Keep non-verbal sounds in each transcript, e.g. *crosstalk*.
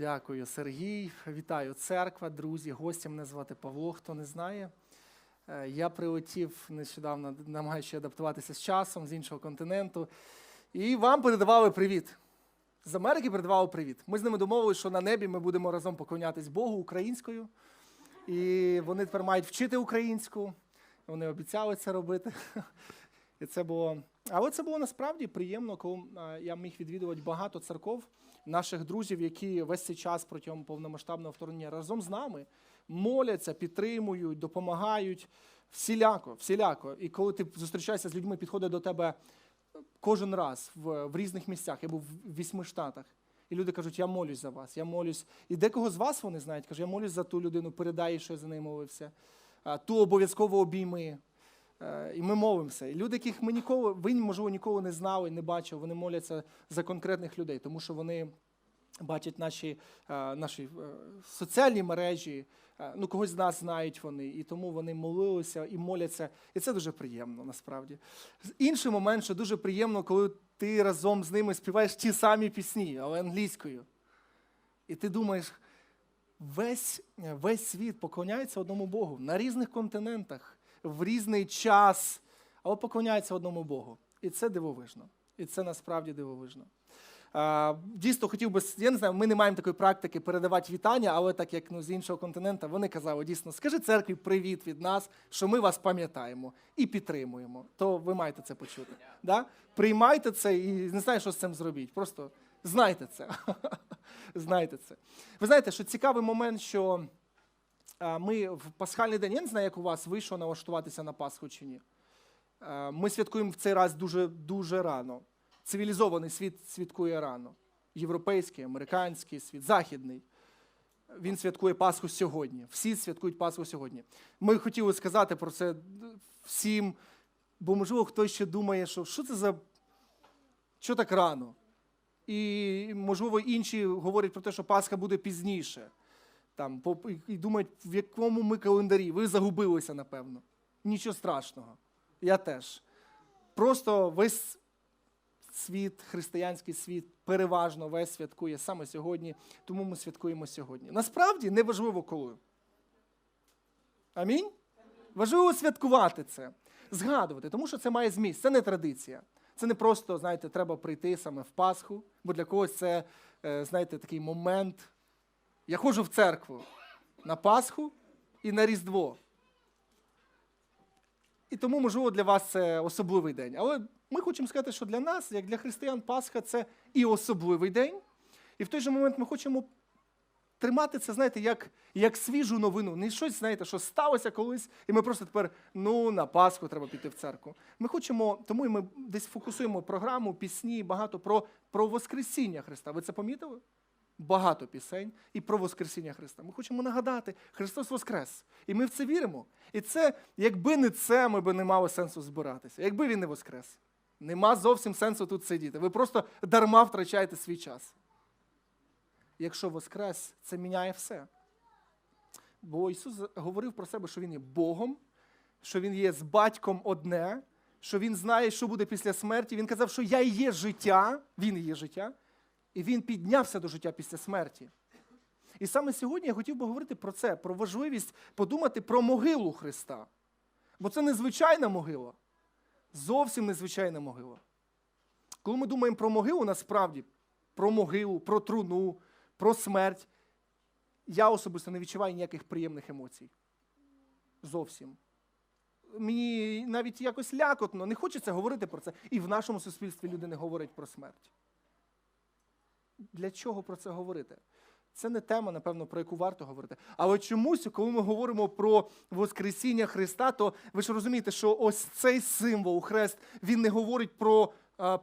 Дякую, Сергій. Вітаю церква, друзі, гості. Мене звати Павло, хто не знає. Е, Я прилетів нещодавно, намагаючись адаптуватися з часом з іншого континенту. І вам передавали привіт. З Америки передавали привіт. Ми з ними домовилися, що на небі ми будемо разом поклонятись Богу українською. І вони тепер мають вчити українську. Вони обіцяли це робити. *laughs* І це було. Але це було насправді приємно, коли е, я міг відвідувати багато церков, наших друзів, які весь цей час протягом повномасштабного вторгнення разом з нами моляться, підтримують, допомагають всіляко, всіляко. І коли ти зустрічаєшся з людьми, підходить до тебе кожен раз в, в різних місцях. Я був в вісьми штатах. І люди кажуть, я молюсь за вас, я молюсь. І декого з вас вони знають, каже, я молюсь за ту людину, передай, що я за неї молився. Ту обов'язково обійми. Е, І ми молимося. І люди, яких ми ніколи, ви, можливо, ніколи не знали, не бачили, вони моляться за конкретних людей, тому що вони бачать наші, е, наші е, соціальні мережі, ну, когось з нас знають вони, і тому вони молилися і моляться. І це дуже приємно, насправді. Інший момент, що дуже приємно, коли ти разом з ними співаєш ті самі пісні, але англійською. І ти думаєш, весь, весь світ поклоняється одному Богу на різних континентах, в різний час, але поклоняється одному Богу. І це дивовижно. І це насправді дивовижно. Дійсно, хотів би, я не знаю, ми не маємо такої практики передавати вітання, але так як ну, з іншого континенту, вони казали, дійсно, скажи церкві привіт від нас, що ми вас пам'ятаємо і підтримуємо. То ви маєте це почути. Да? Приймайте це і не знаю, що з цим зробіть. Просто знайте це. *laughs* знайте це. Ви знаєте, що цікавий момент, що ми в пасхальний день, я не знаю, як у вас вийшло налаштуватися на Пасху чи ні. Ми святкуємо в цей раз дуже, дуже рано. Цивілізований світ святкує рано. Європейський, американський світ, західний. Він святкує Пасху сьогодні. Всі святкують Пасху сьогодні. Ми хотіли сказати про це всім, бо, можливо, хтось ще думає, що що це за. Що так рано? І, можливо, інші говорять про те, що Пасха буде пізніше. Там, і- думають, в якому ми календарі. Ви загубилися, напевно. Нічого страшного. Я теж. Просто весь світ, християнський світ, переважно весь святкує саме сьогодні, тому ми святкуємо сьогодні. Насправді не важливо коли. Амінь? Важливо святкувати це, згадувати, тому що це має зміст, це не традиція. Це не просто, знаєте, треба прийти саме в Пасху, бо для когось це, е, знаєте, такий момент. Я ходжу в церкву на Пасху і на Різдво. І тому, можливо, для вас це особливий день. Але ми хочемо сказати, що для нас, як для християн, Пасха це і особливий день. І в той же момент ми хочемо тримати це, знаєте, як, як свіжу новину. Не щось, знаєте, що сталося колись, і ми просто тепер, ну, на Пасху треба піти в церкву. Ми хочемо, тому і ми десь фокусуємо програму, пісні, багато про, про Воскресіння Христа. Ви це помітили? Багато пісень і про Воскресіння Христа. Ми хочемо нагадати, Христос Воскрес. І ми в це віримо. І це, якби не це, ми б не мали сенсу збиратися. Якби він не Воскрес. Нема зовсім сенсу тут сидіти. Ви просто дарма втрачаєте свій час. Якщо Воскрес, це міняє все. Бо Ісус говорив про себе, що Він є Богом, що Він є з батьком одне, що Він знає, що буде після смерті. Він казав, що я є життя, Він є життя, і Він піднявся до життя після смерті. І саме сьогодні я хотів би говорити про це, про важливість подумати про могилу Христа. Бо це незвичайна могила. Зовсім незвичайна могила. Коли ми думаємо про могилу, насправді, про могилу, про труну, про смерть, я особисто не відчуваю ніяких приємних емоцій. Зовсім. Мені навіть якось лякотно, не хочеться говорити про це. І в нашому суспільстві люди не говорять про смерть. Для чого про це говорити? Це не тема, напевно, про яку варто говорити. Але чомусь, коли ми говоримо про Воскресіння Христа, то ви ж розумієте, що ось цей символ, хрест, він не говорить про,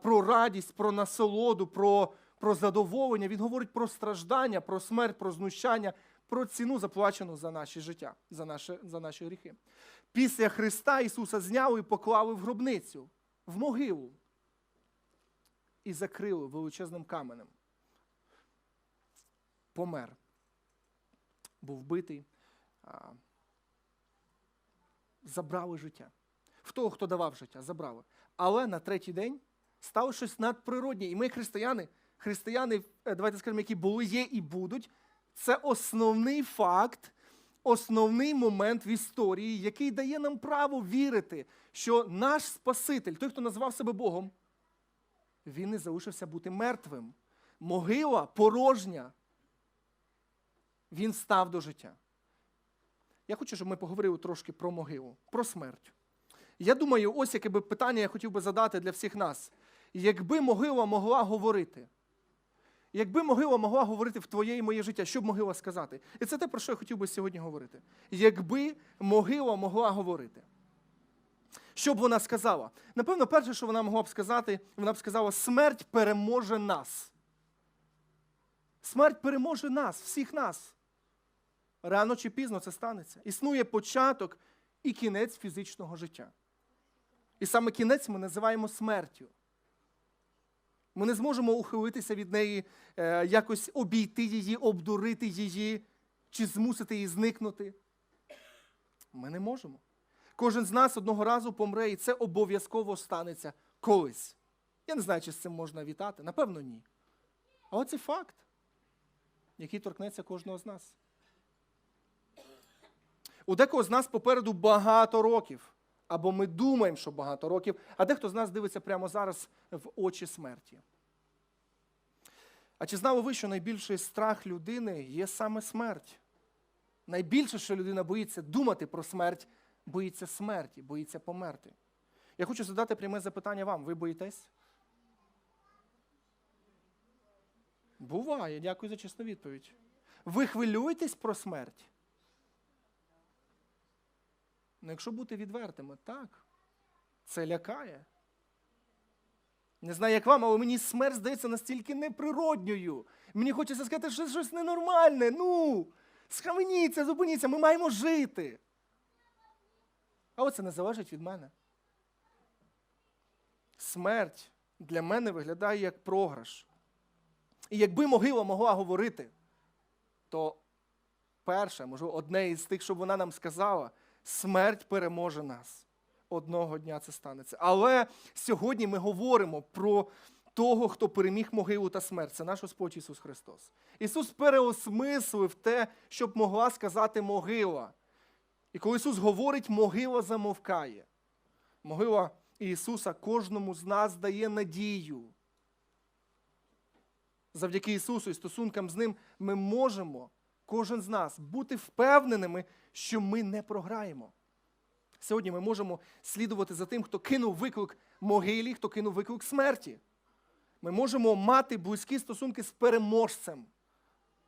про радість, про насолоду, про, про задоволення. Він говорить про страждання, про смерть, про знущання, про ціну, заплачену за наше життя, за, наше, за наші гріхи. Після Христа Ісуса зняли і поклали в гробницю, в могилу. І закрили величезним каменем помер. Був вбитий, забрали життя. В того, хто давав життя, забрали. Але на третій день стало щось надприроднє. І ми, християни, християни, е, давайте скажемо, які були, є і будуть, це основний факт, основний момент в історії, який дає нам право вірити, що наш Спаситель, той, хто назвав себе Богом, він не залишився бути мертвим. Могила порожня. Він став до життя. Я хочу, щоб ми поговорили трошки про могилу, про смерть. Я думаю, ось яке би питання я хотів би задати для всіх нас. Якби могила могла говорити, якби могила могла говорити в твоє і моє життя, що б могила сказати? І це те, про що я хотів би сьогодні говорити. Якби могила могла говорити. Що б вона сказала? Напевно, перше, що вона могла б сказати, вона б сказала: смерть переможе нас. Смерть переможе нас, всіх нас. Рано чи пізно це станеться. Існує початок і кінець фізичного життя. І саме кінець ми називаємо смертю. Ми не зможемо ухилитися від неї, е, якось обійти її, обдурити її чи змусити її зникнути. Ми не можемо. Кожен з нас одного разу помре, і це обов'язково станеться колись. Я не знаю, чи з цим можна вітати. Напевно, ні. Але це факт, який торкнеться кожного з нас. У декого з нас попереду багато років. Або ми думаємо, що багато років, а дехто з нас дивиться прямо зараз в очі смерті. А чи знали ви, що найбільший страх людини є саме смерть? Найбільше, що людина боїться думати про смерть, боїться смерті, боїться померти. Я хочу задати пряме запитання вам. Ви боїтесь? Буває, дякую за чесну відповідь. Ви хвилюєтесь про смерть? Ну, якщо бути відвертими, так. Це лякає. Не знаю, як вам, але мені смерть здається настільки неприродньою. Мені хочеться сказати, що щось ненормальне. Ну, схаменіться, зупиніться, ми маємо жити. Але це не залежить від мене. Смерть для мене виглядає як програш. І якби могила могла говорити, то перше, можливо, одне із тих, що вона нам сказала, смерть переможе нас. Одного дня це станеться. Але сьогодні ми говоримо про того, хто переміг могилу та смерть. Це наш Господь Ісус Христос. Ісус переосмислив те, щоб могла сказати могила. І коли Ісус говорить, могила замовкає. Могила Ісуса кожному з нас дає надію. Завдяки Ісусу і стосункам з Ним ми можемо, кожен з нас, бути впевненими, що ми не програємо. Сьогодні ми можемо слідувати за тим, хто кинув виклик могилі, хто кинув виклик смерті. Ми можемо мати близькі стосунки з переможцем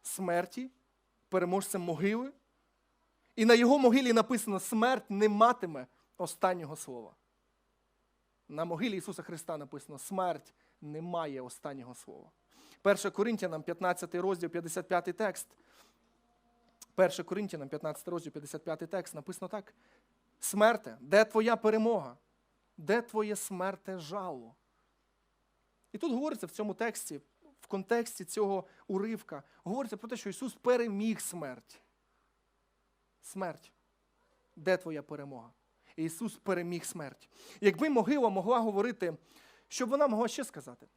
смерті, переможцем могили. І на його могилі написано: смерть не матиме останнього слова. На могилі Ісуса Христа написано: смерть не має останнього слова. 1 Коринтянам, 15 розділ, 55 текст. 1 Коринтянам, 15 розділ, 55 текст, написано так. Смерте, де твоя перемога? Де твоє смерте жало? І тут говориться в цьому тексті, в контексті цього уривка, говориться про те, що Ісус переміг смерть. Смерть. Де твоя перемога? Ісус переміг смерть. Якби могила могла говорити, що б вона могла ще сказати?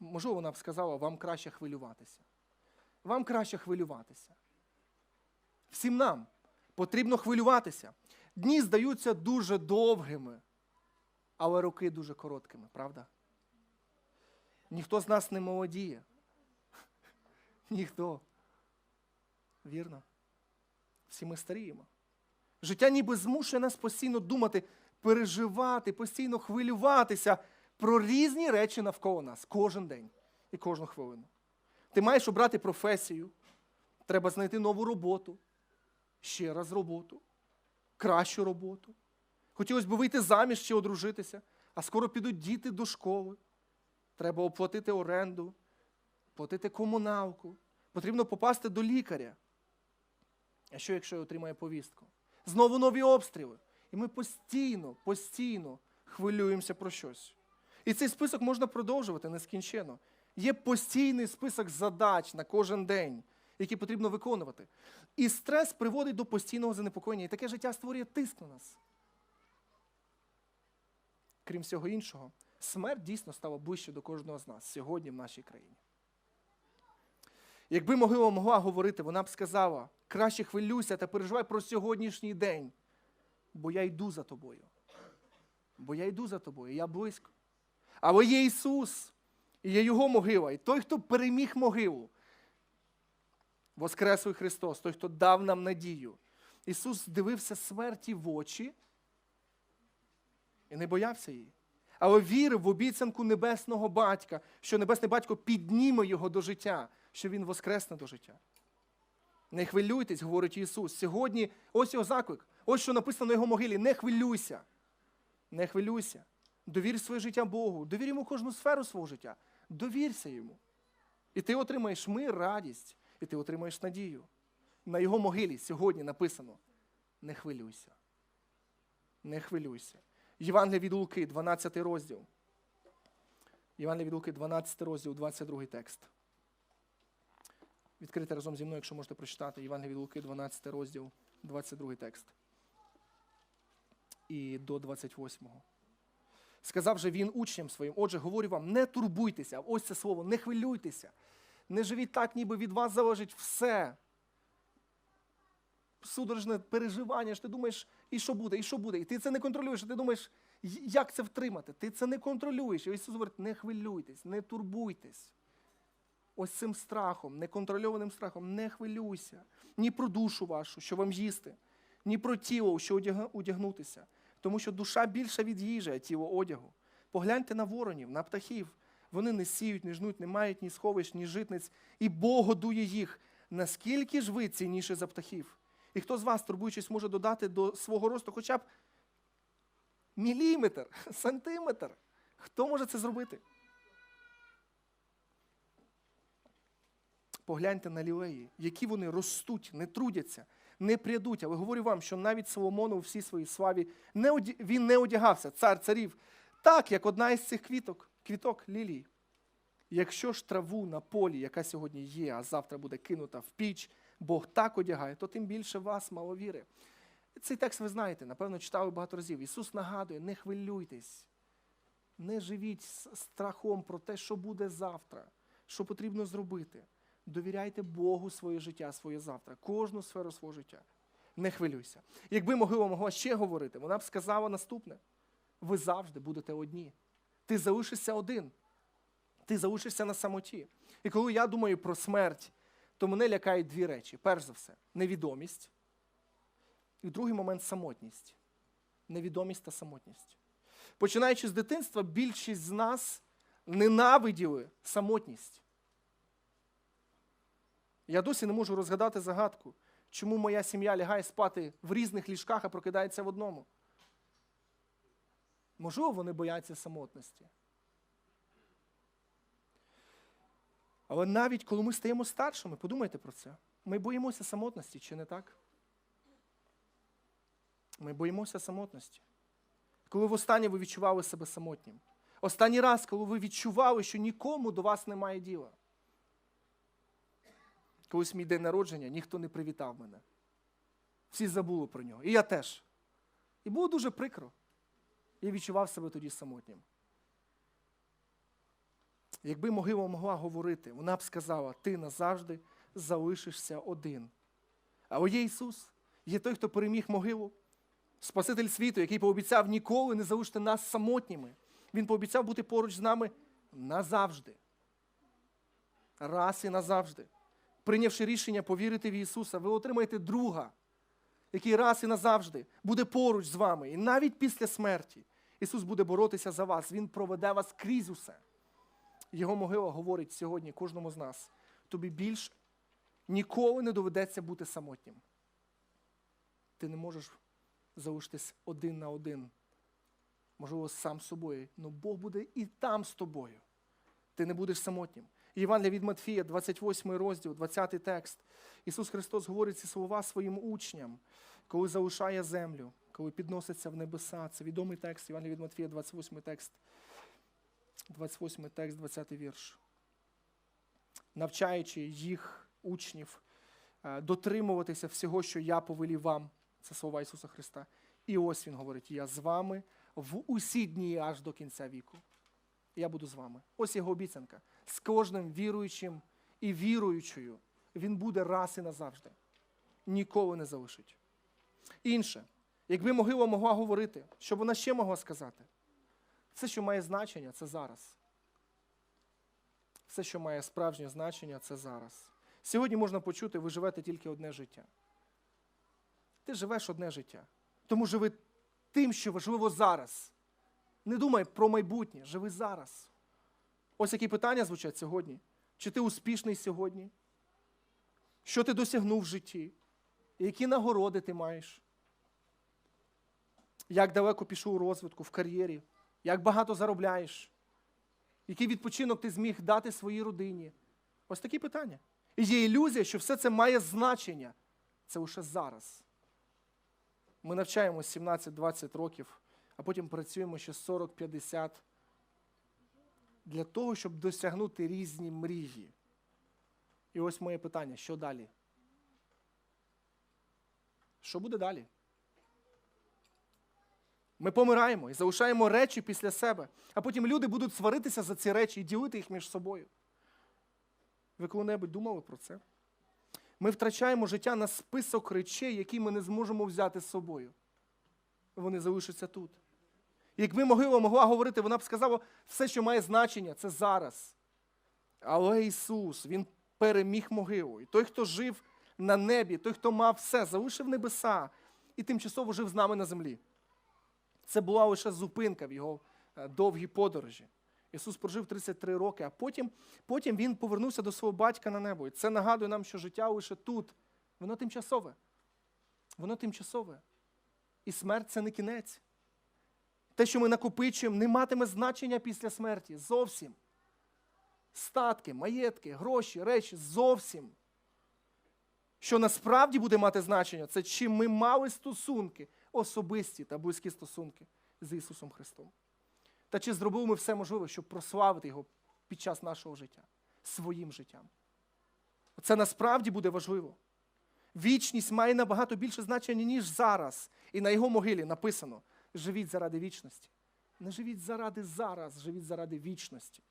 Можливо, вона б сказала, вам краще хвилюватися. Вам краще хвилюватися. Всім нам потрібно хвилюватися. Дні здаються дуже довгими, але роки дуже короткими, правда? Ніхто з нас не молодіє. *laughs* Ніхто. Вірно? Всі ми старіємо. Життя ніби змушує нас постійно думати, переживати, постійно хвилюватися про різні речі навколо нас кожен день і кожну хвилину. Ти маєш обрати професію, треба знайти нову роботу, ще раз роботу, кращу роботу. Хотілося б вийти заміж чи одружитися, а скоро підуть діти до школи. Треба оплатити оренду, платити комуналку. Потрібно попасти до лікаря. А що, якщо я отримаю повістку? Знову нові обстріли. І ми постійно, постійно хвилюємося про щось. І цей список можна продовжувати нескінченно. Є постійний список задач на кожен день, які потрібно виконувати. І стрес приводить до постійного занепокоєння. І таке життя створює тиск на нас. Крім всього іншого, смерть дійсно стала ближче до кожного з нас сьогодні в нашій країні. Якби могила могла говорити, вона б сказала: краще хвилюйся та переживай про сьогоднішній день, бо я йду за тобою. Бо я йду за тобою, я близько. Але є Ісус, і є Його могила. І той, хто переміг могилу, Воскреслий Христос, той, хто дав нам надію. Ісус дивився смерті в очі і не боявся її. Але вірив в обіцянку небесного батька, що небесний батько підніме його до життя, що він воскресне до життя. Не хвилюйтесь, говорить Ісус. Сьогодні ось його заклик. Ось що написано на його могилі. Не хвилюйся. Не хвилюйся. Довір своє життя Богу. Довір йому кожну сферу свого життя. Довірся йому. І ти отримаєш мир, радість, і ти отримаєш надію. На його могилі сьогодні написано: не хвилюйся. Не хвилюйся. Євангелія від Луки, 12 розділ. Євангелія від Луки, 12 розділ, 22 текст. Відкрите разом зі мною, якщо можете прочитати. Євангелія від Луки, 12 розділ, 22 текст. І до 28. Сказав же він учням своїм, отже, говорю вам, не турбуйтеся, ось це слово, не хвилюйтеся. Не живіть так, ніби від вас залежить все. Судорожне переживання, що ти думаєш, і що буде, і що буде. І ти це не контролюєш, і ти думаєш, як це втримати? Ти це не контролюєш. І Ісус говорить, не хвилюйтесь, не турбуйтесь. Ось цим страхом, неконтрольованим страхом, не хвилюйся. Ні про душу вашу, що вам їсти, ні про тіло, що одягнутися. Тому що душа більша від їжі, а тіло одягу. Погляньте на воронів, на птахів. Вони не сіють, не жнуть, не мають ні сховищ, ні житниць, і Бог годує їх. Наскільки ж ви цінніше за птахів? І хто з вас, турбуючись, може додати до свого росту хоча б міліметр, *laughs* сантиметр? Хто може це зробити? Погляньте на лілеї, які вони ростуть, не трудяться, не прядуть. Але говорю вам, що навіть Соломон у всій своїй славі не оді... він не одягався, цар царів, так, як одна із цих квіток, квіток лілії. Якщо ж траву на полі, яка сьогодні є, а завтра буде кинута в піч, Бог так одягає, то тим більше вас мало віри. Цей текст ви знаєте, напевно, читали багато разів. Ісус нагадує, не хвилюйтесь, не живіть страхом про те, що буде завтра, що потрібно зробити. Довіряйте Богу своє життя, своє завтра, кожну сферу свого життя. Не хвилюйся. Якби могила могла ще говорити, вона б сказала наступне: ви завжди будете одні. Ти залишишся один. Ти залишишся на самоті. І коли я думаю про смерть, то мене лякають дві речі. Перш за все, невідомість. І другий момент самотність. Невідомість та самотність. Починаючи з дитинства, більшість з нас ненавиділи самотність. Я досі не можу розгадати загадку, чому моя сім'я лягає спати в різних ліжках, а прокидається в одному. Можливо, вони бояться самотності. Але навіть коли ми стаємо старшими, подумайте про це. Ми боїмося самотності, чи не так? Ми боїмося самотності. Коли востаннє ви відчували себе самотнім. Останній раз, коли ви відчували, що нікому до вас немає діла. Колись мій день народження, ніхто не привітав мене. Всі забули про нього. І я теж. І було дуже прикро. Я відчував себе тоді самотнім. Якби могила могла говорити, вона б сказала, ти назавжди залишишся один. Але є Ісус, є той, хто переміг могилу, Спаситель світу, який пообіцяв ніколи не залишити нас самотніми. Він пообіцяв бути поруч з нами назавжди. Раз і назавжди. Прийнявши рішення повірити в Ісуса, ви отримаєте друга, який раз і назавжди буде поруч з вами. І навіть після смерті Ісус буде боротися за вас. Він проведе вас крізь усе. Його могила говорить сьогодні кожному з нас. Тобі більш ніколи не доведеться бути самотнім. Ти не можеш залишитись один на один. Можливо, сам з собою. але Бог буде і там з тобою. Ти не будеш самотнім. Іван від Матфія, 28 розділ, 20 текст. Ісус Христос говорить ці слова своїм учням, коли залишає землю, коли підноситься в небеса. Це відомий текст, Іван від Матфія, 28 текст. 28 текст, 20 вірш. Навчаючи їх, учнів, е, дотримуватися всього, що я повелів вам. Це слова Ісуса Христа. І ось Він говорить: я з вами в усі дні аж до кінця віку. я буду з вами. Ось його обіцянка. З кожним віруючим і віруючою він буде раз і назавжди. Ніколи не залишить. Інше, якби могила могла говорити, що вона ще могла сказати, все, що має значення, це зараз. Все, що має справжнє значення, це зараз. Сьогодні можна почути, ви живете тільки одне життя. Ти живеш одне життя. Тому живи тим, що важливо зараз. Не думай про майбутнє, живи зараз. Ось які питання звучать сьогодні. Чи ти успішний сьогодні? Що ти досягнув в житті? Які нагороди ти маєш? Як далеко пішов у розвитку, в кар'єрі? Як багато заробляєш? Який відпочинок ти зміг дати своїй родині? Ось такі питання. І є ілюзія, що все це має значення. Це лише зараз. Ми навчаємося 17-20 років, а потім працюємо ще 40-50 для того, щоб досягнути різні мрії. І ось моє питання: що далі? Що буде далі? Ми помираємо і залишаємо речі після себе, а потім люди будуть сваритися за ці речі і ділити їх між собою. Ви коли-небудь думали про це? Ми втрачаємо життя на список речей, які ми не зможемо взяти з собою. Вони залишаться тут. Якби могила могла говорити, вона б сказала, все, що має значення, це зараз. Але Ісус, Він переміг могилу. І той, хто жив на небі, той, хто мав все, залишив небеса і тимчасово жив з нами на землі. Це була лише зупинка в його е, довгій подорожі. Ісус прожив 33 роки, а потім, потім Він повернувся до свого батька на небо. І це нагадує нам, що життя лише тут. Воно тимчасове. Воно тимчасове. І смерть це не кінець. Те, що ми накопичуємо, не матиме значення після смерті. Зовсім. Статки, маєтки, гроші, речі зовсім. Що насправді буде мати значення, це чим ми мали стосунки, особисті та близькі стосунки з Ісусом Христом. Та чи зробили ми все можливе, щоб прославити Його під час нашого життя, своїм життям? Це насправді буде важливо. Вічність має набагато більше значення, ніж зараз. І на його могилі написано: живіть заради вічності. Не живіть заради зараз, живіть заради вічності.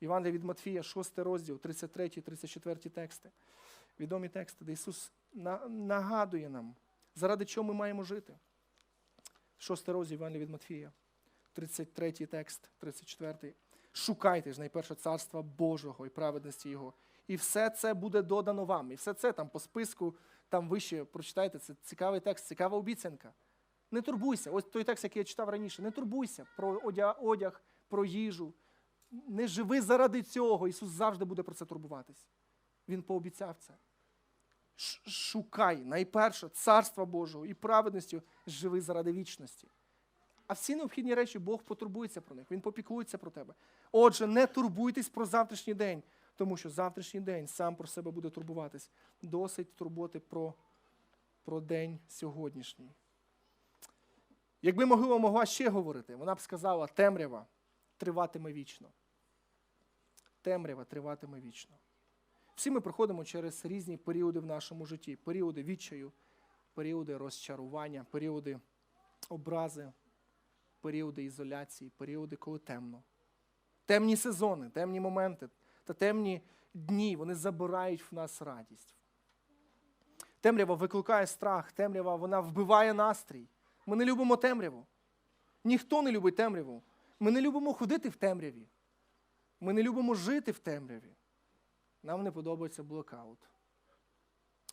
Іван від Матфія, 6 розділ, 33, 34 тексти. Відомі тексти, де Ісус нагадує нам, заради чого ми маємо жити. 6 розділ Іван від Матфія, 33 текст, 34. Шукайте ж найперше царства Божого і праведності Його. І все це буде додано вам. І все це там по списку, там вище прочитайте, це цікавий текст, цікава обіцянка. Не турбуйся. Ось той текст, який я читав раніше, не турбуйся про одяг, про їжу. Не живи заради цього. Ісус завжди буде про це турбуватись. Він пообіцяв це. Шукай найперше царства Божого і праведністю живи заради вічності. А всі необхідні речі Бог потурбується про них, Він попіклується про тебе. Отже, не турбуйтесь про завтрашній день, тому що завтрашній день сам про себе буде турбуватись. Досить турботи про, про день сьогоднішній. Якби могила могла ще говорити, вона б сказала, темрява триватиме вічно. Темрява триватиме вічно. Всі ми проходимо через різні періоди в нашому житті: періоди відчаю, періоди розчарування, періоди образи, періоди ізоляції, періоди, коли темно. Темні сезони, темні моменти та темні дні вони забирають в нас радість. Темрява викликає страх, темрява вона вбиває настрій. Ми не любимо темряву. Ніхто не любить темряву. Ми не любимо ходити в темряві. Ми не любимо жити в темряві. Нам не подобається блокаут.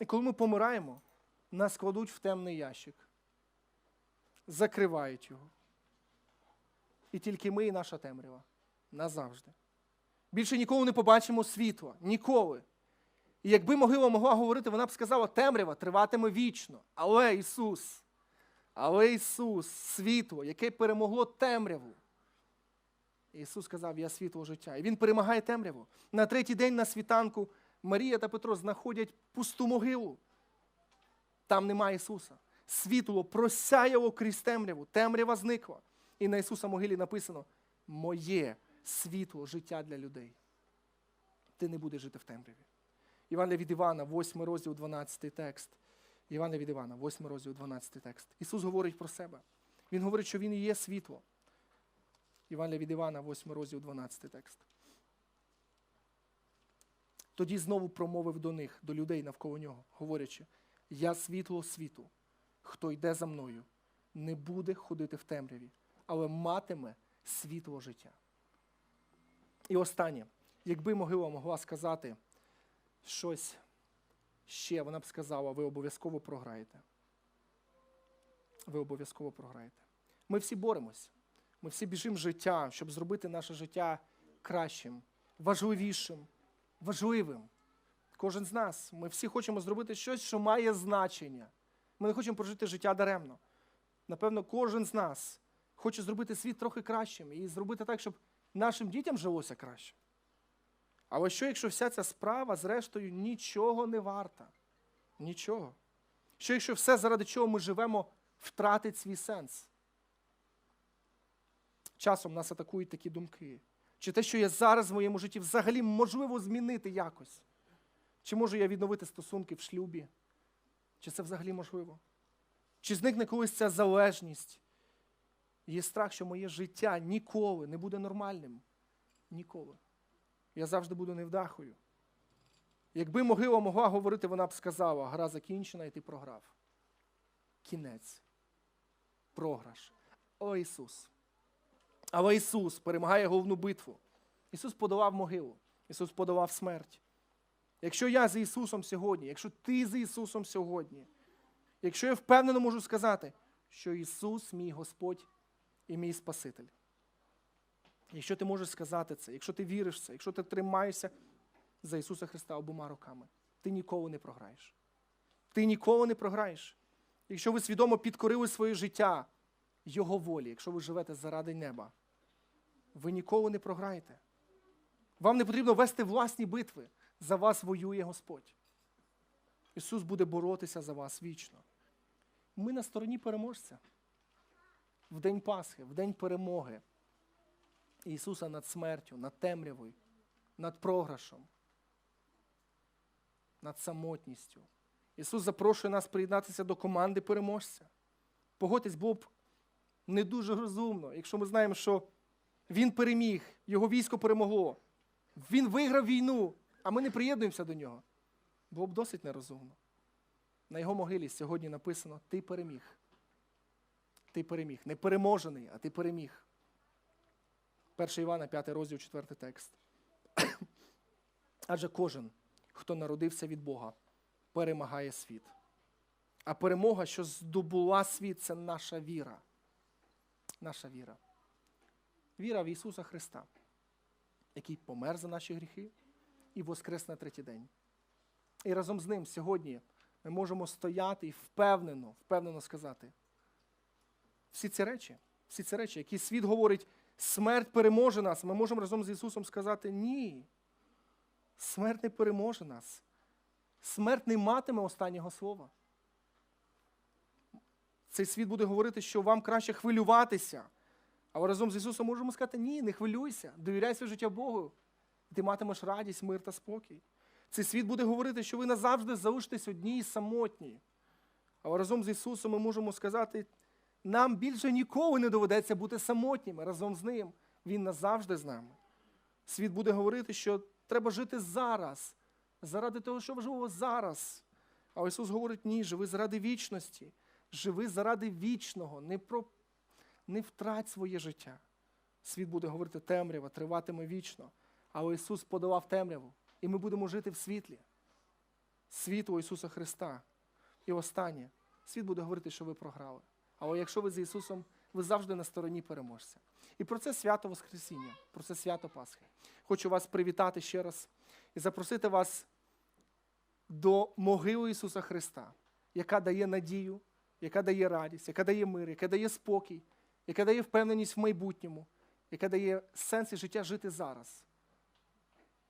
І коли ми помираємо, нас кладуть в темний ящик, закривають його. І тільки ми і наша темрява назавжди. Більше ніколи не побачимо світла. Ніколи. І якби могила могла говорити, вона б сказала, темрява триватиме вічно. Але Ісус, але Ісус, світло, яке перемогло темряву. Ісус сказав, я світло життя. І Він перемагає темряву. На третій день на світанку Марія та Петро знаходять пусту могилу. Там немає Ісуса. Світло просяяло крізь темряву. Темрява зникла. І на Ісуса могилі написано: Моє світло життя для людей. Ти не будеш жити в темряві. Івана від Івана, 8 розділ, 12 текст. Івана від Івана, 8 розділ, 12 текст. Ісус говорить про себе. Він говорить, що Він є світло. Іван від Івана, 8 розділ, 12 текст. Тоді знову промовив до них, до людей навколо нього, говорячи: Я світло світу. Хто йде за мною, не буде ходити в темряві, але матиме світло життя. І останнє, якби могила могла сказати щось ще, вона б сказала, ви обов'язково програєте. Ви обов'язково програєте. Ми всі боремось. Ми всі біжимо життя, щоб зробити наше життя кращим, важливішим, важливим. Кожен з нас. Ми всі хочемо зробити щось, що має значення. Ми не хочемо прожити життя даремно. Напевно, кожен з нас хоче зробити світ трохи кращим і зробити так, щоб нашим дітям жилося краще. Але що, якщо вся ця справа, зрештою, нічого не варта? Нічого. Що, якщо все, заради чого ми живемо, втратить свій сенс? Часом нас атакують такі думки. Чи те, що я зараз в моєму житті взагалі можливо змінити якось? Чи можу я відновити стосунки в шлюбі? Чи це взагалі можливо? Чи зникне колись ця залежність? Є страх, що моє життя ніколи не буде нормальним. Ніколи. Я завжди буду невдахою. Якби могила могла говорити, вона б сказала, гра закінчена, і ти програв. Кінець. Програш. О Ісус. Але Ісус перемагає головну битву. Ісус подолав могилу. Ісус подолав смерть. Якщо я з Ісусом сьогодні, якщо ти з Ісусом сьогодні, якщо я впевнено можу сказати, що Ісус мій Господь і мій Спаситель. Якщо ти можеш сказати це, якщо ти віриш це, якщо ти тримаєшся за Ісуса Христа обома руками, ти ніколи не програєш. Ти ніколи не програєш. Якщо ви свідомо підкорили своє життя Його волі, якщо ви живете заради неба, ви ніколи не програєте. Вам не потрібно вести власні битви. За вас воює Господь. Ісус буде боротися за вас вічно. Ми на стороні переможця. В день Пасхи, в день перемоги. Ісуса над смертю, над темрявою, над програшем, над самотністю. Ісус запрошує нас приєднатися до команди переможця. Погодьтесь, було б не дуже розумно, якщо ми знаємо, що Він переміг, Його військо перемогло. Він виграв війну, а ми не приєднуємося до нього. Було б досить нерозумно. На його могилі сьогодні написано: Ти переміг. Ти переміг. Не переможений, а ти переміг. 1 Івана, 5 розділ, 4 текст. Адже кожен, хто народився від Бога, перемагає світ. А перемога, що здобула світ, це наша віра. Наша віра. Віра в Ісуса Христа, який помер за наші гріхи і воскрес на третій день. І разом з ним сьогодні ми можемо стояти і впевнено, впевнено сказати. Всі ці речі, всі ці речі, які світ говорить, смерть переможе нас, ми можемо разом з Ісусом сказати ні. Смерть не переможе нас. Смерть не матиме останнього слова. Цей світ буде говорити, що вам краще хвилюватися. Але разом з Ісусом можемо сказати, ні, не хвилюйся, довіряй своє життя Богу. Ти матимеш радість, мир та спокій. Цей світ буде говорити, що ви назавжди залишитесь одні і самотні. Але разом з Ісусом ми можемо сказати, нам більше ніколи не доведеться бути самотніми разом з Ним. Він назавжди з нами. Світ буде говорити, що треба жити зараз, заради того, що важливо зараз. А Ісус говорить, ні, живи заради вічності, живи заради вічного, не, про... не втрать своє життя. Світ буде говорити, темрява триватиме вічно. Але Ісус подолав темряву, і ми будемо жити в світлі. Світло Ісуса Христа. І останнє, світ буде говорити, що ви програли. Але якщо ви з Ісусом, ви завжди на стороні переможця. І про це свято Воскресіння, про це свято Пасхи. Хочу вас привітати ще раз і запросити вас до могили Ісуса Христа, яка дає надію, яка дає радість, яка дає мир, яка дає спокій, яка дає впевненість в майбутньому, яка дає сенс і життя жити зараз.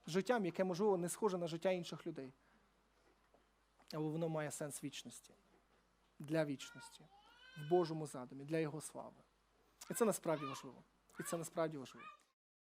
Життям, яке, можливо, не схоже на життя інших людей. Але воно має сенс вічності. Для вічності. В Божому задумі, для Його слави. І це насправді важливо. І це насправді важливо.